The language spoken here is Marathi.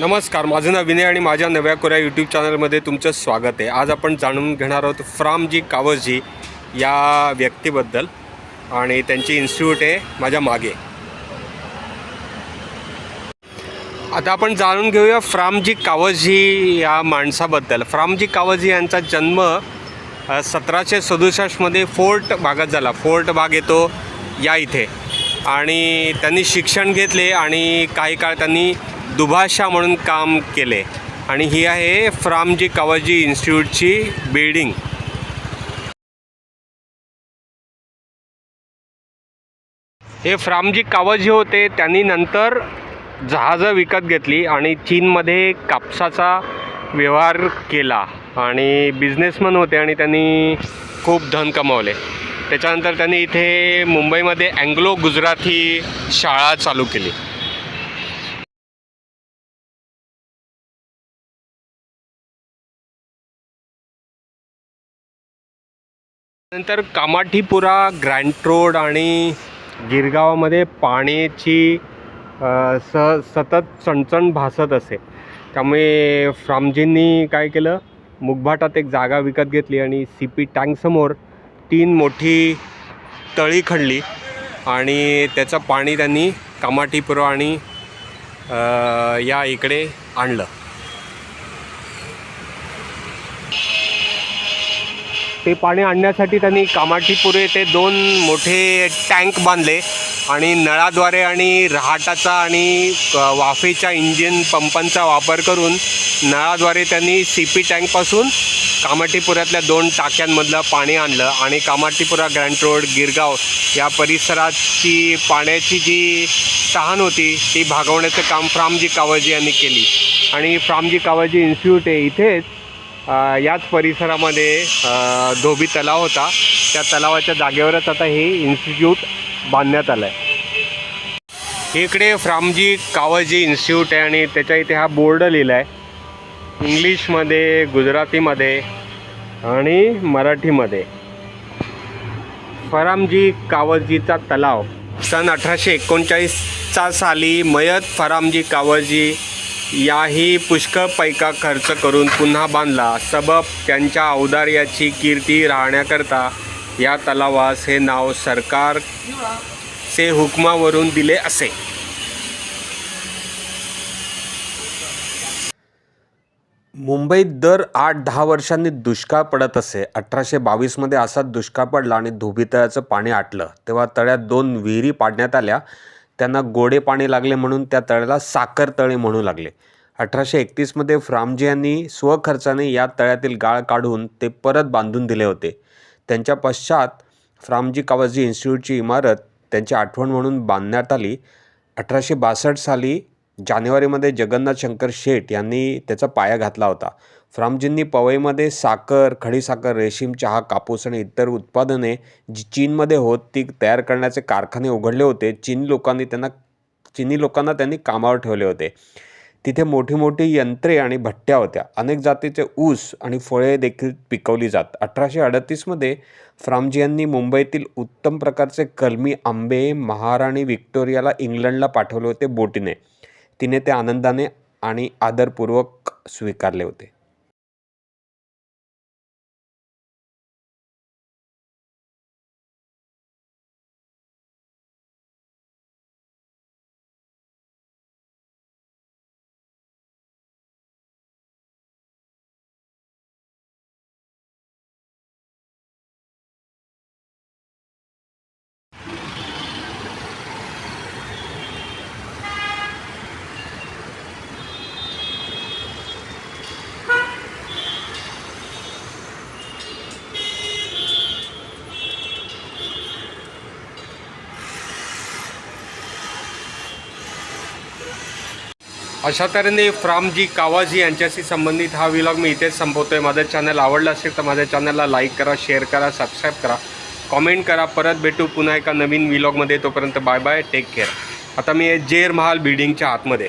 नमस्कार माझं नाव विनय आणि माझ्या नव्या कोऱ्या यूट्यूब चॅनलमध्ये तुमचं स्वागत आहे. आज आपण जाणून घेणार आहोत फ्रामजी कावजी या व्यक्तीबद्दल आणि त्यांची इन्स्टिट्यूट आहे माझ्या मागे. आता आपण जाणून घेऊया फ्रामजी कावजी या माणसाबद्दल. फ्रामजी कावजी यांचा जन्म सतराशे सदुसष्टमध्ये फोर्ट भागात झाला. फोर्ट भाग येतो या इथे. आणि त्यांनी शिक्षण घेतले आणि काही काळ त्यांनी दुभाषा म्हणून काम केले. आणि ही आहे फ्रामजी कावजी इन्स्टिट्यूटची बिल्डिंग. हे फ्रामजी कावजी होते त्यांनी नंतर जहाजं विकत घेतली आणि चीनमध्ये कापसाचा व्यवहार केला. आणि बिझनेसमन होते आणि त्यांनी खूप धन कमावले. त्याच्यानंतर त्यांनी इथे मुंबईमध्ये अँग्लो गुजराती शाळा चालू केली. नंतर कामाठीपुरा ग्रँट रोड आणि गिरगावामध्ये पाण्याची स सतत चणचण भासत असे. त्यामुळे फ्रामजींनी काय केलं? मुगभाटात एक जागा विकत घेतली आणि सी पी टँकसमोर तीन मोठी तळी खणली आणि त्याचं पाणी त्यांनी कामाठीपुरा आणि या इकडे आणलं. ते पाणी आणण्यासाठी त्यांनी कामाठीपुरे ते दोन मोठे टँक बांधले. आणि नळाद्वारे आणि रहाटाचा आणि वाफेच्या इंजिन पंपांचा वापर करून नळाद्वारे त्यांनी सी पी टँकपासून कामाठीपुऱ्यातल्या दोन टाक्यांमधलं पाणी आणलं. आणि कामाठीपुरा ग्रँट रोड गिरगाव या परिसराची पाण्याची जी तहान होती ती भागवण्याचं काम फ्रामजी कावजी यांनी केली. आणि फ्रामजी कावजी इन्स्टिट्यूट आहे इथेच याच परिसरामध्ये धोबी तलाव होता. त्या तलावाच्या जागेवरच आता हे इन्स्टिट्यूट बांधण्यात आलाय. आहे इकडे फ्रामजी कावजी इन्स्टिट्यूट आहे आणि त्याच्या इथे हा बोर्ड लिहिला आहे. इंग्लिशमध्ये गुजरातीमध्ये आणि मराठीमध्ये. फरामजी कावजीचा तलाव. सन अठराशे एकोणचाळीसचा साली मयत फरामजी कावजी याही पुष्कळ पैका खर्च करून पुन्हा बांधला. सबब त्यांच्या औदार्याची कीर्ती राहण्याकरता या तलावास हे नाव सरकार से हुकमावरून दिले असे. मुंबईत दर आठ दहा वर्षांनी दुष्काळ पडत असे. अठराशे बावीसमध्ये असा दुष्काळ पडला आणि धोबीतळ्याचं पाणी आटलं. तेव्हा तळ्यात दोन विहिरी पाडण्यात आल्या. त्यांना गोडे पाणी लागले म्हणून त्या तळ्याला साखर तळे म्हणू लागले. अठराशे एकतीसमध्ये फ्रामजी यांनी स्वखर्चाने या तळ्यातील गाळ काढून ते परत बांधून दिले होते. त्यांच्या पश्चात फ्रामजी कावाजी इन्स्टिट्यूटची इमारत त्यांची आठवण म्हणून बांधण्यात आली. अठराशे बासष्ट साली जानेवारीमध्ये जगन्नाथ शंकर शेठ यांनी त्याचा पाया घातला होता. फ्रामजींनी पवईमध्ये साखर खडीसाखर रेशीम चहा कापूस आणि इतर उत्पादने जी चीनमध्ये होत ती तयार करण्याचे कारखाने उघडले होते. चीन लोकांनी त्यांना चीनी लोकांना त्यांनी कामावर ठेवले होते. तिथे मोठी मोठी यंत्रे आणि भट्ट्या होत्या. अनेक जातीचे ऊस आणि फळे देखील पिकवली जात. अठराशे अडतीसमध्ये फ्रामजी यांनी मुंबईतील उत्तम प्रकारचे कलमी आंबे महाराणी व्हिक्टोरियाला इंग्लंडला पाठवले होते बोटीने. तिने ते आनंदाने आणि आदरपूर्वक स्वीकारले होते. अशा तऱ्हेने फ्रामजी कावाजी यांच्याशी संबंधित हा विलॉग मी इथेच संपवतो आहे माझं चॅनल आवडलं असेल तर माझ्या चॅनलला लाईक करा शेअर करा सबस्क्राईब करा. कॉमेंट करा. परत भेटू पुन्हा एका नवीन विलॉगमध्ये तोपर्यंत बाय बाय टेक केअर आता मी जेर महाल बिल्डिंगच्या आतमध्ये.